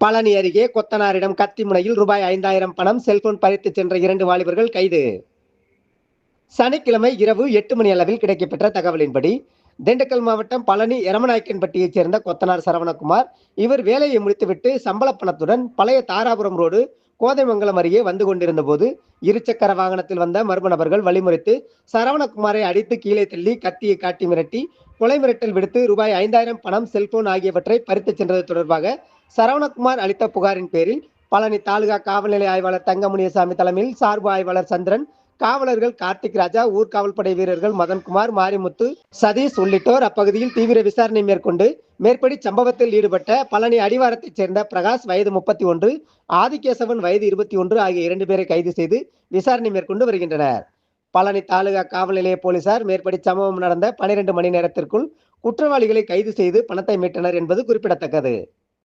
பழனி அருகே கொத்தனாரிடம் கத்தி முனையில் ரூபாய் ஐந்தாயிரம் பணம் செல்போன் பறித்து சென்ற இரண்டு வாலிபர்கள் கைது. சனிக்கிழமை இரவு எட்டு மணி அளவில் கிடைக்கப்பெற்ற தகவலின்படி திண்டுக்கல் மாவட்டம் பழனி எரமநாயக்கன்பட்டியைச் சேர்ந்த கொத்தனார் சரவணகுமார் இவர் வேலையை முடித்துவிட்டு சம்பள பணத்துடன் பழைய தாராபுரம் ரோடு கோதைமங்கலம் அருகே வந்து கொண்டிருந்த போது இருசக்கர வாகனத்தில் வந்த மர்ம நபர்கள் வழிமுறைத்து சரவணகுமாரை அடித்து கீழே தள்ளி கத்தியை காட்டி மிரட்டி கொலை மிரட்டல் விடுத்து ரூபாய் ஐந்தாயிரம் பணம் செல்போன் ஆகியவற்றை பறித்து சென்றது தொடர்பாக சரவணகுமார் அளித்த புகாரின் பேரில் பழனி தாலுகா காவல்நிலை ஆய்வாளர் தங்கமுனியசாமி தலைமையில் சார்பு ஆய்வாளர் சந்திரன் காவலர்கள் கார்த்திக் ராஜா ஊர்காவல்படை வீரர்கள் மதன்குமார் மாரிமுத்து சதீஷ் உள்ளிட்டோர் அப்பகுதியில் தீவிர விசாரணை மேற்கொண்டு மேற்படி சம்பவத்தில் ஈடுபட்ட பழனி அடிவாரத்தைச் சேர்ந்த பிரகாஷ் வயது முப்பத்தி ஒன்று ஆதிகேசவன் வயது இருபத்தி ஒன்று ஆகிய இரண்டு பேரை கைது செய்து விசாரணை மேற்கொண்டு வருகின்றனர். பழனி தாலுகா காவல் நிலைய போலீசார் மேற்படி சம்பவம் நடந்த பனிரெண்டு மணி நேரத்திற்குள் குற்றவாளிகளை கைது செய்து பணத்தை மீட்டனர் என்பது குறிப்பிடத்தக்கது.